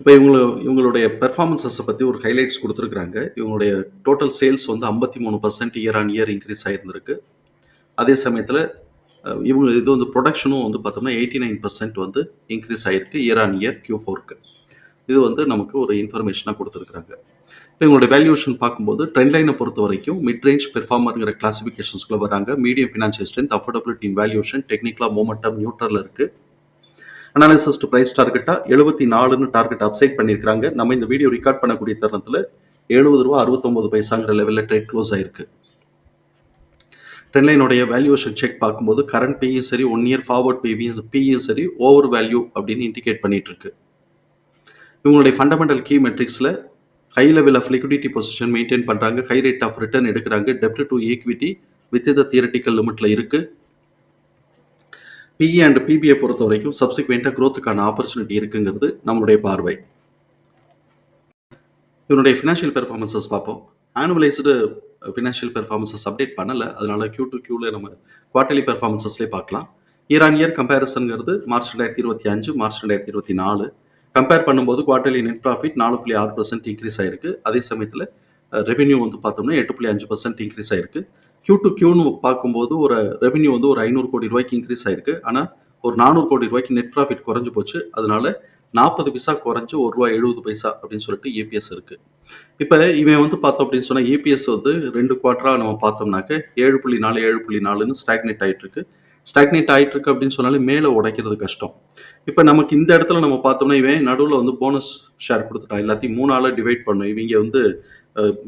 இப்போ இவங்க இவங்களுடைய பெர்ஃபார்மன்ஸஸை பற்றி ஒரு ஹைலைட்ஸ் கொடுத்துருக்குறாங்க. இவங்களுடைய டோட்டல் சேல்ஸ் வந்து ஐம்பத்தி மூணு percent year on year increase ஆகியிருந்திருக்கு அதே சமயத்தில் இவங்க இது வந்து ப்ரொடக்ஷனும் வந்து பார்த்தோம்னா எயிட்டி நைன் பர்சன்ட் வந்து இன்க்ரீஸ் ஆகிருக்கு இயர் ஆன் இயர் கியூ ஃபோருக்கு இது வந்து நமக்கு ஒரு இன்ஃபர்மேஷனாக கொடுத்துருக்குறாங்க. இப்போ இவங்களுடைய வேல்யூஷன் பார்க்கும்போது ட்ரெண்ட் லைனை பொறுத்த வரைக்கும் மிட் ரேஞ்ச் பெர்ஃபார்மருங்கிற கிளாசிஃபிகேஷன்ஸ்குள்ளே வராங்க medium financial strength affordability in valuation டெக்னிக்கலாக மோமெண்டம் நியூட்ரலில் இருக்குது அனாலிசிஸ் டு ப்ரைஸ் டார்கெட்டாக எழுபத்தி நாலுன்னு டார்கெட் அப்சைட் பண்ணியிருக்காங்க நம்ம இந்த வீடியோ ரெக்கார்ட் பண்ணக்கூடிய தருணத்தில் எழுபது ரூபா அறுபத்தொம்பது பைசாங்கிற லெவலில் ட்ரேட் க்ளோஸ் ஆயிருக்கு. ட்ரெண்ட்லைனுடைய வேல்யூஷன் செக் பார்க்கும்போது கரண்ட் பியும் சரி ஒன் இயர் ஃபார்வர்ட் பிவியும் பியும் சரி ஓவர் வேல்யூ அப்படின்னு இண்டிகேட் பண்ணிட்டு இருக்கு இவங்களுடைய fundamental key மெட்ரிக்ஸில் high level of liquidity position maintain பண்ணுறாங்க ஹை ரேட் ஆஃப் ரிட்டர்ன் எடுக்கிறாங்க. டெப்ட் to equity with the theoretical லிமிட்டில் இருக்குது பிஇ அண்ட் பிபிஐ பொறுத்த வரைக்கும் சப்சிக்வெண்ட்டாக க்ரோத்துக்கான ஆப்பர்ச்சுனிட்டி இருக்குங்கிறது நம்மளுடைய பார்வை. இவனுடைய ஃபினான்ஷியல் பெர்ஃபார்மன்சஸ் பார்ப்போம். ஆனுவலைஸ்டு ஃபினான்ஷியல் பெர்ஃபார்மன்சஸ் அப்டேட் பண்ணலை. அதனால கியூ டு கியூவில் நம்ம குவார்டர்லி பெர்ஃபார்மன்சஸ்லேயே பார்க்கலாம். இயர் ஆன் இயர் கம்பேரிசனுங்கிறது மார்ச் ரெண்டாயிரத்தி இருபத்தி அஞ்சு மார்ச் ரெண்டாயிரத்தி இருபத்தி நாலு. கம்பேர் பண்ணும்போது குவார்டர்லி நெட் ப்ராஃபிட் நாலு புள்ளி ஆறு பர்சன்ட் இன்க்ரீஸ் ஆயிருக்கு. அதே சமயத்தில் ரெவென்யூ வந்து பார்த்தோம்னா எட்டு புள்ளி அஞ்சு பர்சன்ட் இன்க்ரீஸ் ஆயிருக்கு. கியூ டு கியூன்னு பார்க்கும்போது ஒரு ரெவென்யூ வந்து ஒரு ஐநூறு கோடி ரூபாய்க்கு இன்க்ரீஸ் ஆயிருக்கு. ஆனால் ஒரு நானூறு கோடி ரூபாய்க்கு நெட் ப்ராஃபிட் குறைஞ்சு போச்சு. அதனால நாற்பது பைசா குறைஞ்சு ஒரு ரூபா எழுபது பைசா அப்படின்னு சொல்லிட்டு ஏபிஎஸ் இருக்கு. இப்போ இவன் வந்து பார்த்தோம் அப்படின்னு சொன்னால் ஏபிஎஸ் வந்து ரெண்டு குவார்ட்டராக நம்ம பார்த்தோம்னாக்க ஏழு புள்ளி நாலு ஏழு புள்ளி நாலுன்னு ஸ்டாக்னேட் ஆகிட்டு இருக்கு. ஸ்டாக்னேட் ஆகிட்டு இருக்கு அப்படின்னு சொன்னாலே மேலே உடைக்கிறது கஷ்டம். இப்போ நமக்கு இந்த இடத்துல நம்ம பார்த்தோம்னா இவன் நடுவில் வந்து போனஸ் ஷேர் கொடுத்துட்டான். எல்லாத்தையும் மூணால டிவைட் பண்ணும் இவங்க வந்து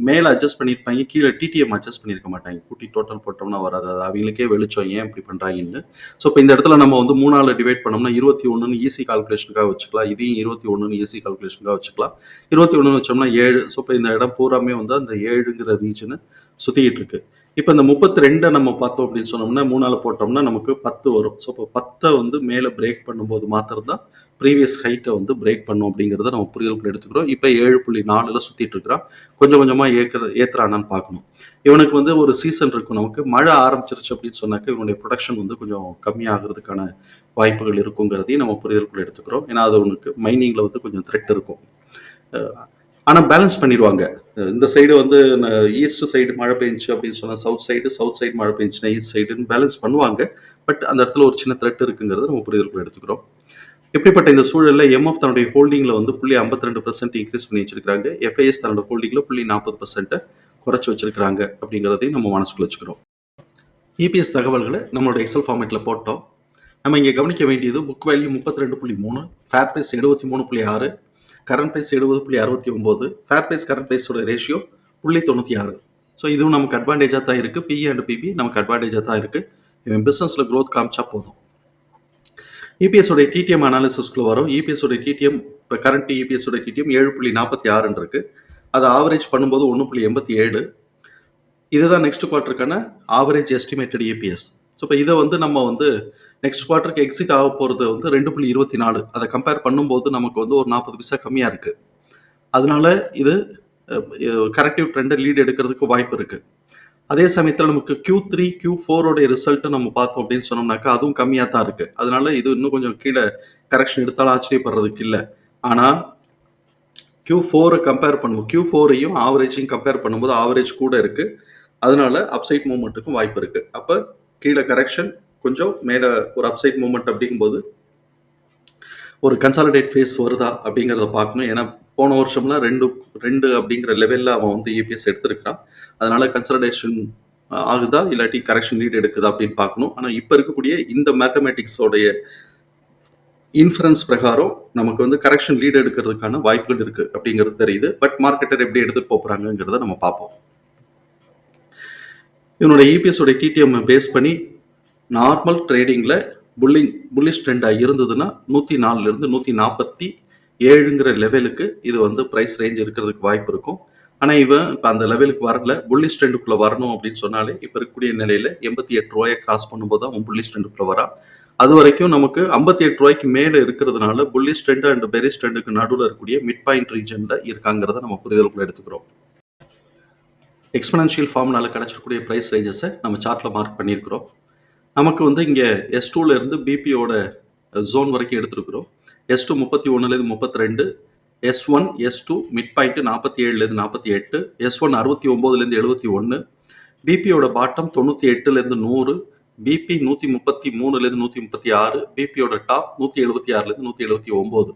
மேலே அட்ஜஸ்ட் பண்ணியிருப்பாங்க கீழே டிடிஎம் அட்ஜஸ்ட் பண்ணியிருக்க மாட்டாங்க. கூட்டி டோட்டல் போட்டோம்னா வராது. அது அவங்களுக்கே வெளிச்சம். ஏன் இப்படி பண்ணுறாங்கன்னு ஸோ இப்போ இந்த இடத்துல நம்ம வந்து மூணாவில் டிவைட் பண்ணோம்னா இருபத்தி ஒன்றுன்னு ஈஸி கால்குலேஷனுக்காக வச்சுக்கலாம். இதையும் இருபத்தி ஒன்றுன்னு ஈஸி கால்குலேஷனுக்காக வச்சுக்கலாம். இருபத்தி ஒன்றுன்னு வச்சோம்னா ஏழு. ஸோ இப்போ இந்த இடம் பூராமே வந்து அந்த ஏழுங்கிற ரீஜனு சுற்றிக்கிட்டு இருக்கு. இப்போ இந்த முப்பத்தி ரெண்டை நம்ம பார்த்தோம் அப்படின்னு சொன்னோம்னா மூணால் போட்டோம்னா நமக்கு பத்து வரும். ஸோ இப்போ பத்தை வந்து மேலே பிரேக் பண்ணும்போது மாத்திரம் தான் ப்ரீவியஸ் ஹைட்டை வந்து பிரேக் பண்ணும் அப்படிங்கிறத நம்ம புரிதலுக்குள்ள எடுத்துக்கிறோம். இப்போ ஏழு புள்ளி நாலில் சுற்றிட்டு இருக்கிறான். கொஞ்சம் கொஞ்சமாக ஏற்கிற ஏற்றுறானான்னு பார்க்கணும். இவனுக்கு வந்து ஒரு சீசன் இருக்கும் நமக்கு. மழை ஆரம்பிச்சிருச்சு அப்படின்னு சொன்னாக்க இவனுடைய ப்ரொடக்ஷன் வந்து கொஞ்சம் கம்மியாகிறதுக்கான வாய்ப்புகள் இருக்குங்கிறதையும் நம்ம புரிதலுக்குள்ள எடுத்துக்கிறோம். ஏன்னா அது உனக்கு மைனிங்கில் வந்து கொஞ்சம் த்ரெட் இருக்கும். ஆனால் பேலன்ஸ் பண்ணிடுவாங்க. இந்த சைடு வந்து ஈஸ்ட் சைடு மழை பெஞ்சு அப்படின்னு சொன்னால் சவுத் சைடு சவுத் சைடு மழை பெஞ்சுன்னா ஈஸ்ட் சைடுன்னு பேலன்ஸ் பண்ணுவாங்க. பட் அந்த இடத்துல ஒரு சின்ன த்ரெட் இருக்குங்கிறத நம்ம புரிதலுக்குள்ள எடுத்துக்கிறோம். இப்படிப்பட்ட இந்த சூழலில் எம்எஃப் தன்னுடைய ஹோல்டிங்கில் வந்து புள்ளி ஐம்பத்தி ரெண்டு பர்சன்ட் இன்க்ரீஸ் பண்ணி வச்சிருக்காங்க எஃப்ஐஎஸ் தன்னோட ஹோல்டிங்கில் புள்ளி நாற்பது பர்சன்ட்டை குறைச்சி வச்சிருக்கிறாங்க அப்படிங்கிறதையும் நம்ம மனசுக்குள்ள வச்சுக்கிறோம். இபிஎஸ் தகவல்களை நம்மளோட எக்ஸல் ஃபார்மேட்டில் போட்டோம். நம்ம இங்கே கவனிக்க வேண்டியது புக் வேல்யூ முப்பத்தி ரெண்டு புள்ளி மூணு ஃபேர் ப்ரைஸ் எழுபத்தி மூணு புள்ளி ஆறு கரண்ட் ப்ரைஸ் எழுபது புள்ளி அறுபத்தி ஒம்பது ஃபேர் ப்ரைஸ் கரண்ட் ப்ரைஸோட ரேஷியோ புள்ளி தொண்ணூற்றி ஆறு. ஸோ இதுவும் நமக்கு அட்வான்டேஜாக தான் இருக்குது பிஇ அண்ட் பிபி நமக்கு அட்வான்டேஜாக தான் இருக்குது இவன் பிஸ்னஸில் க்ரோத் காமிச்சா போதும். இபிஎஸோட டிடிஎம் அனாலிசிஸ்க்குள்ள வரும். இபிஎஸோட டிடிஎம் இப்போ கரண்ட் இபிஎஸோட டிடிஎம் ஏழு புள்ளி நாற்பத்தி ஆறுன்னு இருக்குது அதை ஆவரேஜ் பண்ணும்போது ஒன்று புள்ளி எண்பத்தி ஏழு. இதுதான் நெக்ஸ்ட் குவார்ட்டருக்கான ஆவரேஜ் எஸ்டிமேட்டட் இபிஎஸ் ஸோ இப்போ இதை வந்து நம்ம வந்து நெக்ஸ்ட் குவார்ட்டருக்கு எக்ஸிட் ஆக போகிறது வந்து ரெண்டு புள்ளி இருபத்தி நாலு. அதை கம்பேர் பண்ணும்போது நமக்கு வந்து ஒரு நாற்பது பைசா கம்மியாக இருக்குது அதனால இது கரெக்டிவ் ட்ரெண்டை லீட் எடுக்கிறதுக்கு வாய்ப்பு இருக்குது அதே சமயத்தில் நமக்கு கியூ த்ரீ கியூ ஃபோரோடைய ரிசல்ட்டு நம்ம பார்த்தோம் அப்படின்னு சொன்னோம்னாக்கா அதுவும் கம்மியாக தான் இருக்குது அதனால இது இன்னும் கொஞ்சம் கீழே கரெக்ஷன் எடுத்தாலும் ஆச்சரியப்படுறதுக்கு இல்லை. ஆனால் கியூ ஃபோரை கம்பேர் பண்ணுவோம் கியூ ஃபோரையும் ஆவரேஜையும் கம்பேர் பண்ணும்போது ஆவரேஜ் கூட இருக்குது அதனால அப்சைட் மூமெண்ட்டுக்கும் வாய்ப்பு இருக்குது அப்போ கீழே கரெக்ஷன் கொஞ்சம் மேலே ஒரு அப்சைட் மூமெண்ட் அப்படிங்கும்போது ஒரு கன்சாலிடேட் ஃபேஸ் வருதா அப்படிங்கிறத பார்க்கணும். ஏன்னா போன வருஷம்லாம் ரெண்டு ரெண்டு அப்படிங்கிற லெவலில் அவன் வந்து இபிஎஸ் எடுத்திருக்கான் அதனால கன்சல்டேஷன் ஆகுதா? இல்லாட்டி கரெக்ஷன் லீட் எடுக்குதா அப்படின்னு பார்க்கணும். ஆனால் இப்போ இருக்கக்கூடிய இந்த மேத்தமேட்டிக்ஸோடைய இன்ஃபரன்ஸ் பிரகாரம் நமக்கு வந்து கரெக்ஷன் லீட் எடுக்கிறதுக்கான வாய்ப்புகள் இருக்குது அப்படிங்கிறது தெரியுது. பட் மார்க்கெட்டர் எப்படி எடுத்துட்டு போகிறாங்கங்கிறத நம்ம பார்ப்போம். இவனோட இபிஎஸோட உடைய பேஸ் பண்ணி நார்மல் ட்ரேடிங்கில் புல்லிங் புல்லிஷ் ட்ரெண்டாக இருந்ததுன்னா நூற்றி நாலுலேருந்து நூற்றி நாற்பத்தி ஏழுங்கிற லெவலுக்கு இது வந்து ப்ரைஸ் ரேஞ்ச் இருக்கிறதுக்கு வாய்ப்பு இருக்கும். ஆனால் இவன் இப்போ அந்த லெவலுக்கு வரல. புல்லிஷ் ட்ரெண்டுக்குள்ளே வரணும் அப்படின்னு சொன்னாலே இப்போ இருக்கக்கூடிய நிலையில் எண்பத்தி எட்டு ரூபாயை கிராஸ் பண்ணும்போது தான் அவன் புல்லிஷ் ட்ரெண்டுக்குள்ளே வரான். அது வரைக்கும் நமக்கு ஐம்பத்தி எட்டு ரூபாய்க்கு மேலே இருக்கிறதுனால புல்லிஷ் ட்ரெண்டு அண்ட் பெரிஸ் ட்ரெண்டுக்கு நடுவில் இருக்கக்கூடிய மிட் பாயிண்ட் ரீஜனில் இருக்காங்கிறத நம்ம புரிதலுக்குள்ள எடுத்துக்கிறோம். எக்ஸ்பனன்ஷியல் ஃபார்ம்னால் கிடைச்சிருக்கக்கூடிய ப்ரைஸ் ரேஞ்சஸை நம்ம சார்ட்டில் மார்க் பண்ணியிருக்கிறோம். நமக்கு வந்து இங்கே எஸ் டூலேருந்து பிபியோட ஜோன் வரைக்கும் எடுத்திருக்கிறோம். எஸ் டூ முப்பத்தி ஒன்றுலேருந்து முப்பத்தி ரெண்டு S one S two mid point நாற்பத்தி ஏழுலேருந்து நாற்பத்தி எட்டு எஸ் ஒன் அறுபத்தி ஒம்போதுலேருந்து எழுபத்தி ஒன்று பிபியோட பாட்டம் தொண்ணூற்றி எட்டுலேருந்து நூறு பிபி நூற்றி முப்பத்தி மூணுலேருந்து நூற்றி முப்பத்தி ஆறு பிபியோட டாப் நூற்றி எழுபத்தி ஆறுலேருந்து நூற்றி எழுபத்தி ஒம்பது.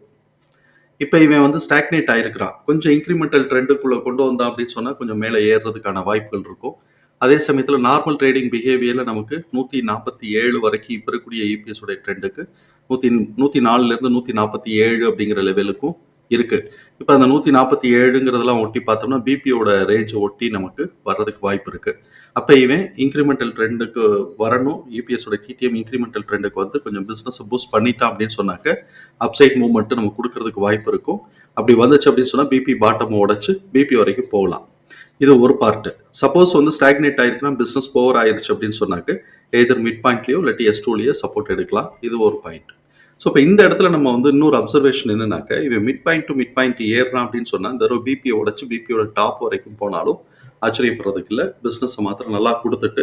இப்போ இவன் வந்து ஸ்டாக்னேட் ஆயிருக்கிறான். கொஞ்சம் இன்க்ரிமெண்டல் ட்ரெண்டுக்குள்ளே கொண்டு வந்தான் அப்படின்னு சொன்னால் கொஞ்சம் மேலே ஏறுறதுக்கான வாய்ப்புகள் இருக்கும். அதே சமயத்தில் நார்மல் ட்ரேடிங் பிஹேவியரில் நமக்கு நூற்றி நாற்பத்தி ஏழு வரைக்கும் இப்போ இருக்கக்கூடிய இபிஎஸ் உடைய ட்ரெண்டுக்கு நூற்றி நூற்றி நாலுலேருந்து நூற்றி நாற்பத்தி ஏழு அப்படிங்கிற லெவலுக்கும் இருக்கு. இப்போ அந்த நூற்றி நாற்பத்தி ஏழுங்கிறதெல்லாம் ஒட்டி பார்த்தோம்னா பிபியோட ரேஞ்சை ஒட்டி நமக்கு வர்றதுக்கு வாய்ப்பு இருக்கு. அப்போ இவன் இன்க்ரிமெண்டல் ட்ரெண்டுக்கு வரணும். யூபிஎஸோட கிடிஎம் டிடிஎம் இன்க்ரிமெண்டல் ட்ரெண்டுக்கு வந்து கொஞ்சம் பிஸ்னஸை பூஸ்ட் பண்ணிட்டான் அப்படின்னு சொன்னாக்க அப்சைட் மூவ்மெண்ட் நம்ம கொடுக்கறதுக்கு வாய்ப்பு இருக்கும். அப்படி வந்துச்சு அப்படின்னு சொன்னால் பிபி பாட்டம் உடைச்சு பிபி வரைக்கும் போகலாம். இது ஒரு பார்ட்டு சப்போஸ் வந்து ஸ்டாக்னேட் ஆயிருக்குன்னா பிஸ்னஸ் போவர் ஆயிருச்சு அப்படின்னு சொன்னாக்க எதர் மிட் பாயிண்ட்லயோ இல்லாட்டி எஸ் டூலயோ சப்போர்ட் எடுக்கலாம். இது ஒரு பாயிண்ட் ஸோ இப்போ இந்த இடத்துல நம்ம வந்து இன்னொரு அப்சர்வேஷன் என்னன்னாக்க இவன் mid point to mid point ஏறுறான் அப்படின்னு சொன்னால் இந்த ஒரு பிபியை உடச்சு பிபியோட டாப் வரைக்கும் போனாலும் ஆச்சரியப்படுறதுக்கு இல்லை. பிஸ்னஸை மாத்திரம் நல்லா கொடுத்துட்டு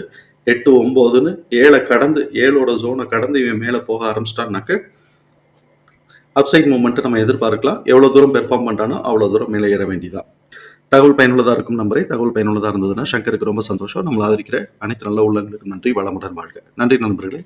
எட்டு ஒம்போதுன்னு ஏழை கடந்து ஏழோட ஜோனை கடந்து இவன் மேலே போக ஆரம்பிச்சிட்டான்னாக்க அப்சைட் மூமெண்ட்டை நம்ம எதிர்பார்க்கலாம். எவ்வளோ தூரம் பெர்ஃபார்ம் பண்ணுறானோ அவ்வளோ தூரம் மேலே ஏற வேண்டியதான் தகவல் பயனுள்ளதாக இருக்கும் நம்பரை. தகவல் பயனுள்ளதாக இருந்ததுன்னா சங்கருக்கு ரொம்ப சந்தோஷம். நம்மளை ஆதரிக்கிற அனைத்து நல்ல உள்ளங்களுக்கு நன்றி. வளமுடன் வாழ்க. நன்றி நண்பர்களே.